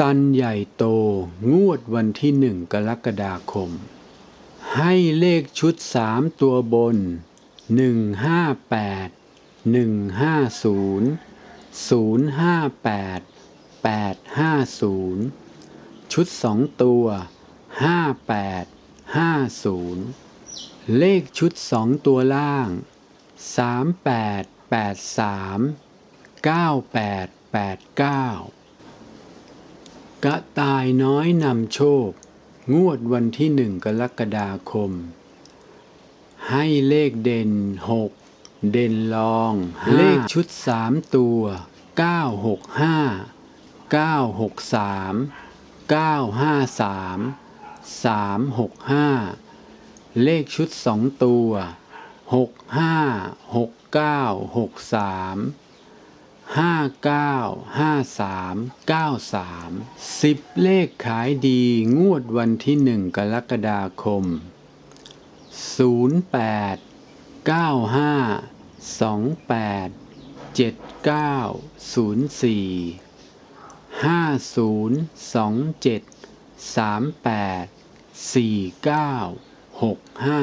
ตันใหญ่โตงวดวันที่หนึ่งกรกฎาคม ให้เลขชุดสามตัวบนหนึ่งห้าแปดหนึ่งห้าศูนย์ศูนย์ห้าแปดแปดห้าศูนย์ชุดสองตัวห้าแปดห้าศูนย์เลขชุดสองตัวล่างสามแปดแปดสามเก้าแปดแปดเก้า กระต่ายน้อยนำโชค งวดวันที่หนึ่งกรกฎาคม ให้เลขเด่นหกเด่นรอง เลขชุดสามตัวเก้าหกห้าเก้าหกสามเก้าห้าสามสามหกห้าเลขชุดสองตัวหกห้าหกเก้าหกสาม ห้าเก้าห้าสามเก้าสามสิบเลขขายดีงวดวันที่หนึ่งกรกฎาคมศูนย์แปดเก้าห้าสองแปดเจ็ดเก้าศูนย์สี่ห้าศูนย์สองเจ็ดสามแปดสี่เก้าหกห้า